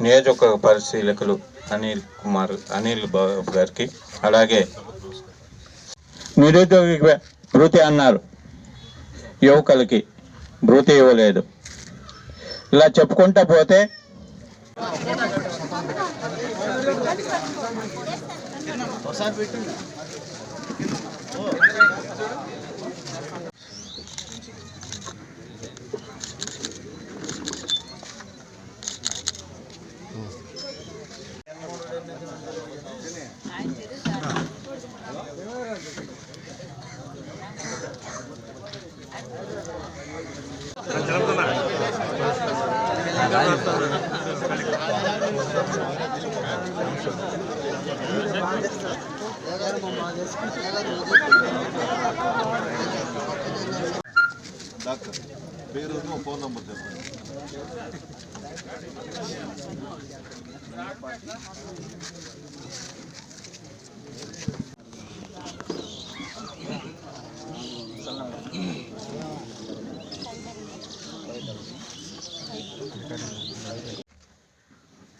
నియోజక పరిశీలకులు అనిల్ కుమార్ అనిల్ బాబు గారికి అలాగే నిరుద్యోగి భృతి అన్నారు. యువకులకి భృతి ఇవ్వలేదు. ఇలా చెప్పుకుంటా పోతే డాక్టర్ పేరు ఫోన్ నంబర్ చెప్పండి.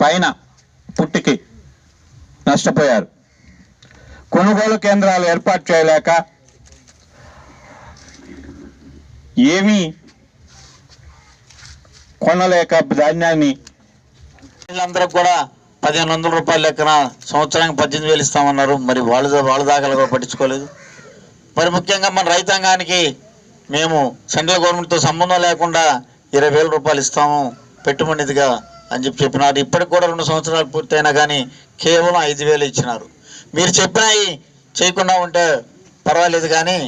పైన పుట్టికి నష్టపోయారు. కొనుగోలు కేంద్రాలు ఏర్పాటు చేయలేక ఏమీ కొనలేక ధాన్యాన్ని అందరికి కూడా పదిహేను వందల రూపాయల లెక్కన సంవత్సరానికి పద్దెనిమిది వేలు ఇస్తామన్నారు. మరి వాళ్ళు వాళ్ళ దాఖలు కూడా పట్టించుకోలేదు. మరి ముఖ్యంగా మన రైతాంగానికి మేము సెంట్రల్ గవర్నమెంట్తో సంబంధం లేకుండా ఇరవై వేల రూపాయలు ఇస్తాము పెట్టుబడిదిగా అని చెప్పి చెప్పినారు. ఇప్పటికి కూడా రెండు సంవత్సరాలు పూర్తయినా కానీ కేవలం ఐదు వేలు ఇచ్చినారు. మీరు చెప్పినవి చేయకుండా ఉంటే పర్వాలేదు కానీ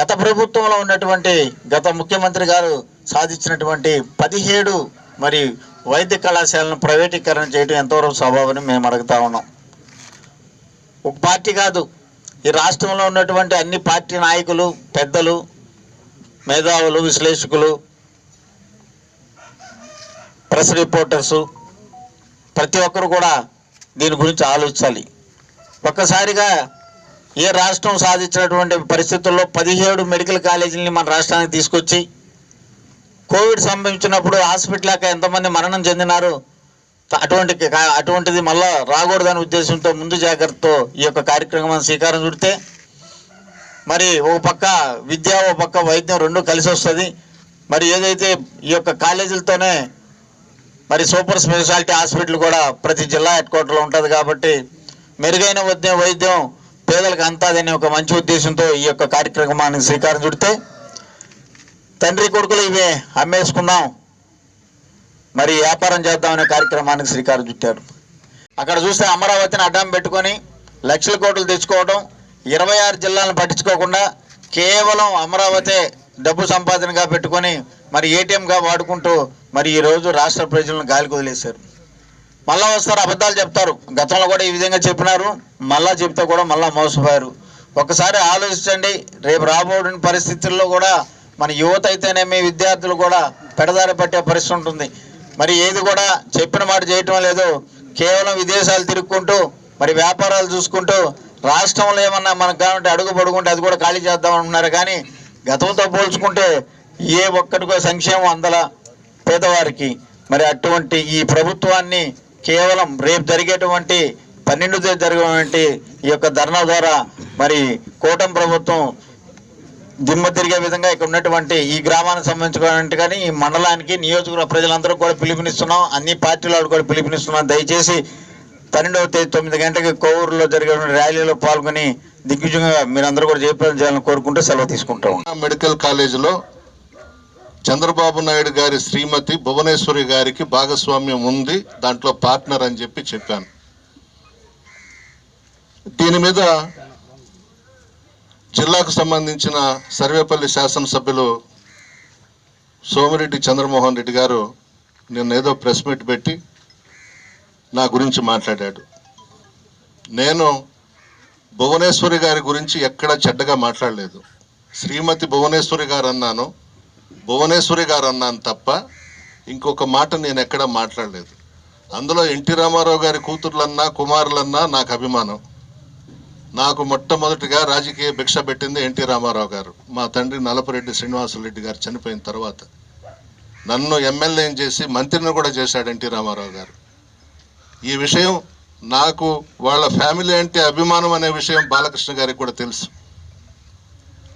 గత ప్రభుత్వంలో ఉన్నటువంటి గత ముఖ్యమంత్రి గారు సాధించినటువంటి పదిహేడు మరి వైద్య కళాశాలను ప్రైవేటీకరణ చేయడం ఎంతవరకు స్వభావం మేము అడుగుతా ఉన్నాం. ఒక పార్టీ కాదు. ఈ రాష్ట్రంలో ఉన్నటువంటి అన్ని పార్టీ నాయకులు పెద్దలు మేధావులు విశ్లేషకులు ప్రెస్ రిపోర్టర్సు ప్రతి ఒక్కరు కూడా దీని గురించి ఆలోచించాలి. ఒక్కసారిగా ఏ రాష్ట్రం సాధించినటువంటి పరిస్థితుల్లో పదిహేడు మెడికల్ కాలేజీలని మన రాష్ట్రానికి తీసుకొచ్చి కోవిడ్ సంభవించినప్పుడు హాస్పిటల్ ఎంతమంది మరణం చెందినారు. అటువంటి అటువంటిది మళ్ళా రాకూడదనే ఉద్దేశంతో ముందు జాగ్రత్తతో ఈ యొక్క కార్యక్రమం శ్రీకారం చుడితే మరి ఒక పక్క విద్య ఒక పక్క వైద్యం రెండు కలిసి వస్తుంది మరి ఏదైతే ఈ యొక్క కాలేజీలతోనే మరి సూపర్ స్పెషాలిటీ హాస్పిటల్ కూడా ప్రతి జిల్లా హెడ్ క్వార్టర్లో ఉంటుంది కాబట్టి మెరుగైన వైద్యం వైద్యం పేదలకు అంతాదనే ఒక మంచి ఉద్దేశంతో ఈ యొక్క కార్యక్రమానికి శ్రీకారం చుడితే తండ్రి కొడుకులు ఇవే అమ్మేసుకున్నాం మరి వ్యాపారం చేద్దామనే కార్యక్రమానికి శ్రీకారం చుట్టారు అక్కడ చూస్తే అమరావతిని అడ్డం పెట్టుకొని లక్షల కోట్లు తెచ్చుకోవడం ఇరవై ఆరు జిల్లాలను పట్టించుకోకుండా కేవలం అమరావతి డబ్బు సంపాదనగా పెట్టుకొని మరి ఏటీఎంగా వాడుకుంటూ మరి ఈరోజు రాష్ట్ర ప్రజలను గాలికి వదిలేశారు. మళ్ళా వస్తారు అబద్ధాలు చెప్తారు. గతంలో కూడా ఈ విధంగా చెప్పినారు. మళ్ళా చెప్తే కూడా మళ్ళా మోసపోయారు. ఒకసారి ఆలోచించండి రేపు రాబోడిన పరిస్థితుల్లో కూడా మన యువత అయితేనేమి విద్యార్థులు కూడా పెడదారి పట్టే పరిస్థితి ఉంటుంది. మరి ఏది కూడా చెప్పిన మాట చేయటం లేదు. కేవలం విదేశాలు తిరుక్కుంటూ మరి వ్యాపారాలు చూసుకుంటూ రాష్ట్రంలో ఏమన్నా మనకు కావాలంటే అడుగు పడుకుంటే అది కూడా ఖాళీ చేద్దాం అంటున్నారు కానీ గతంతో పోల్చుకుంటే ఏ ఒక్కటికో సంక్షేమం అందల పేదవారికి. మరి అటువంటి ఈ ప్రభుత్వాన్ని కేవలం రేపు జరిగేటువంటి పన్నెండు తేదీ జరిగేటువంటి ఈ యొక్క ధర్నా ద్వారా మరి కూటమి ప్రభుత్వం దిమ్మ తిరిగే విధంగా ఇక్కడ ఉన్నటువంటి ఈ గ్రామానికి సంబంధించినటువంటి కానీ ఈ మండలానికి నియోజకవర్గ ప్రజలందరూ కూడా పిలుపునిస్తున్నాం. అన్ని పార్టీల వాళ్ళు కూడా పిలుపునిస్తున్నాం. దయచేసి పన్నెండవ తేదీ తొమ్మిది గంటలకి కోవూరులో జరిగే ర్యాలీలో పాల్గొని దిగ్విజయంగా మీరందరూ కూడా జయప్రదం చేయాలని కోరుకుంటూ సెలవు తీసుకుంటాం మెడికల్ కాలేజీలో చంద్రబాబు నాయుడు గారి శ్రీమతి భువనేశ్వరి గారికి భాగస్వామ్యం ఉంది. దాంట్లో పార్ట్నర్ అని చెప్పి చెప్పాను. దీని మీద జిల్లాకు సంబంధించిన సర్వేపల్లి శాసనసభ్యులు సోమిరెడ్డి చంద్రమోహన్ రెడ్డి గారు నిన్న ఏదో ప్రెస్ మీట్ పెట్టి నా గురించి మాట్లాడాడు. నేను భువనేశ్వరి గారి గురించి ఎక్కడ చెడ్డగా మాట్లాడలేదు. శ్రీమతి భువనేశ్వరి గారు అన్నాను. భువనేశ్వరి గారు అన్నాను తప్ప ఇంకొక మాట నేను ఎక్కడ మాట్లాడలేదు. అందులో ఎన్టీ రామారావు గారి కూతుర్లన్నా కుమారులన్నా నాకు అభిమానం. నాకు మొట్టమొదటిగా రాజకీయ భిక్ష పెట్టింది ఎన్టీ రామారావు గారు. మా తండ్రి నలపరెడ్డి శ్రీనివాసరెడ్డి గారు చనిపోయిన తర్వాత. నన్ను ఎమ్మెల్యేని చేసి మంత్రిని కూడా చేశాడు ఎన్టీ రామారావు గారు. ఈ విషయం నాకు వాళ్ళ ఫ్యామిలీ అంటే అభిమానం అనే విషయం బాలకృష్ణ గారికి కూడా తెలుసు.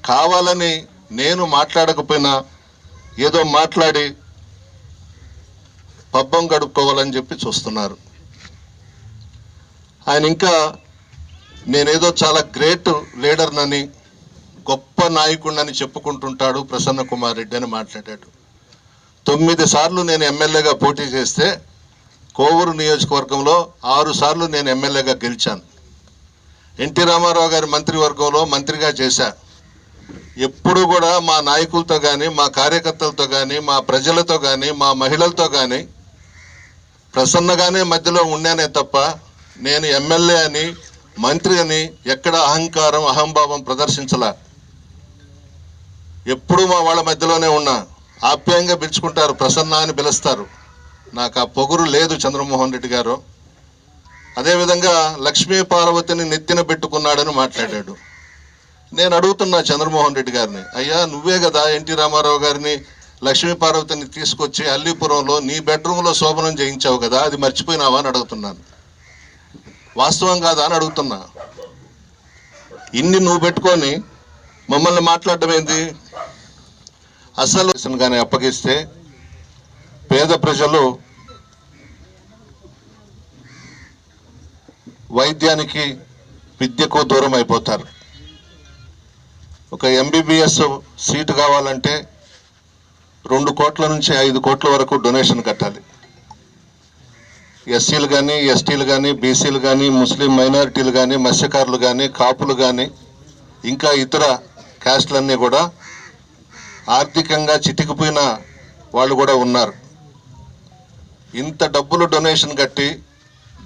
కావాలని నేను మాట్లాడకపోయినా ఏదో మాట్లాడి పబ్బం గడుపుకోవాలని చెప్పి చూస్తున్నారు. ఆయన ఇంకా నేనేదో చాలా గ్రేట్ లీడర్నని గొప్ప నాయకుడినని చెప్పుకుంటుంటాడు ప్రసన్న కుమార్ రెడ్డి అని మాట్లాడాడు. తొమ్మిది సార్లు నేను ఎమ్మెల్యేగా పోటీ చేస్తే కోవూరు నియోజకవర్గంలో ఆరు సార్లు నేను ఎమ్మెల్యేగా గెలిచాను. ఎన్టీ రామారావు గారి మంత్రివర్గంలో మంత్రిగా చేశా. ఎప్పుడు కూడా మా నాయకులతో కానీ మా కార్యకర్తలతో కానీ మా ప్రజలతో కానీ మా మహిళలతో కానీ ప్రసన్నగానే మధ్యలో ఉన్నానే తప్ప నేను ఎమ్మెల్యే అని మంత్రి అని ఎక్కడ అహంకారం అహంభావం ప్రదర్శించలా. ఎప్పుడు మా వాళ్ళ మధ్యలోనే ఉన్నా. ఆప్యాయంగా పిలుచుకుంటారు ప్రసన్న అని పిలుస్తారు. నాకు ఆ పొగురు లేదు చంద్రమోహన్ రెడ్డి గారు. అదేవిధంగా లక్ష్మీ పార్వతిని నెత్తిన పెట్టుకున్నాడని మాట్లాడాడు. నేను అడుగుతున్నా చంద్రమోహన్ రెడ్డి గారిని అయ్యా నువ్వే కదా ఎన్టీ రామారావు గారిని లక్ష్మీ పార్వతిని తీసుకొచ్చి అల్లీపురంలో నీ బెడ్రూమ్లో శోభనం చేయించావు కదా అది మర్చిపోయినావా? అని అడుగుతున్నాను. వాస్తవం కాదా అని అడుగుతున్నా. ఇన్ని నువ్వు పెట్టుకొని మమ్మల్ని మాట్లాడడం ఏంది? అసలు కానీ అప్పగిస్తే పేద ప్రజలు వైద్యానికి విద్యకు దూరం అయిపోతారు. ఒక ఎంబీబీఎస్ సీటు కావాలంటే రెండు కోట్ల నుంచి ఐదు కోట్ల వరకు డొనేషన్ కట్టాలి. ఎస్సీలు కానీ ఎస్టీలు కానీ బీసీలు కానీ ముస్లిం మైనారిటీలు కానీ మత్స్యకారులు కానీ కాపులు కానీ ఇంకా ఇతర క్యాస్ట్లన్నీ కూడా ఆర్థికంగా చితికిపోయిన వాళ్ళు కూడా ఉన్నారు. ఇంత డబ్బులు డొనేషన్ కట్టి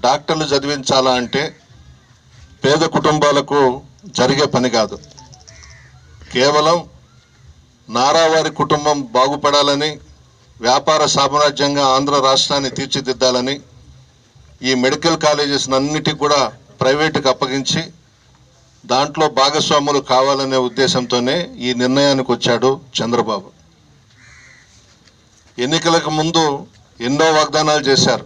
డాక్టర్లు చదివించాలా అంటే పేద కుటుంబాలకు జరిగే పని కాదు. కేవలం నారావారి కుటుంబం బాగుపడాలని వ్యాపార సామ్రాజ్యంగా ఆంధ్ర రాష్ట్రాన్ని తీర్చిదిద్దాలని ఈ మెడికల్ కాలేజెస్ అన్నిటికి కూడా ప్రైవేటుకి అప్పగించి దాంట్లో భాగస్వాములు కావాలనే ఉద్దేశంతోనే ఈ నిర్ణయానికి వచ్చాడు చంద్రబాబు. ఎన్నికలకు ముందు ఎన్నో వాగ్దానాలు చేశారు.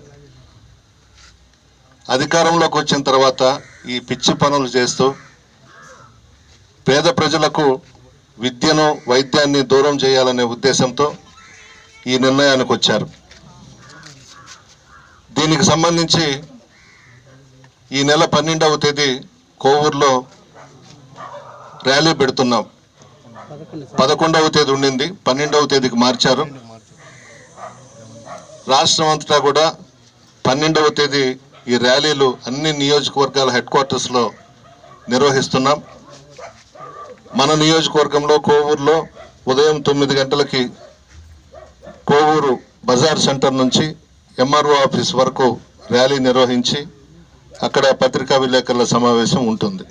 అధికారంలోకి వచ్చిన తర్వాత ఈ పిచ్చి పనులు చేస్తూ పేద ప్రజలకు విద్యను వైద్యాన్ని దూరం చేయాలనే ఉద్దేశంతో ఈ నిర్ణయానికి వచ్చారు. దీనికి సంబంధించి ఈ నెల పన్నెండవ తేదీ కోవూరులో ర్యాలీ పెడుతున్నాం. పదకొండవ తేదీ ఉండింది. పన్నెండవ తేదీకి మార్చారు. రాష్ట్రం అంతటా కూడా పన్నెండవ తేదీ ఈ ర్యాలీలు అన్ని నియోజకవర్గాల హెడ్ క్వార్టర్స్లో నిర్వహిస్తున్నాం. మన నియోజకవర్గంలో కోవూరులో ఉదయం తొమ్మిది గంటలకి కోవూరు బజార్ సెంటర్ నుంచి ఎంఆర్ఓ ఆఫీస్ వరకు ర్యాలీ నిర్వహించి అక్కడ పత్రికా విలేకరుల సమావేశం ఉంటుంది.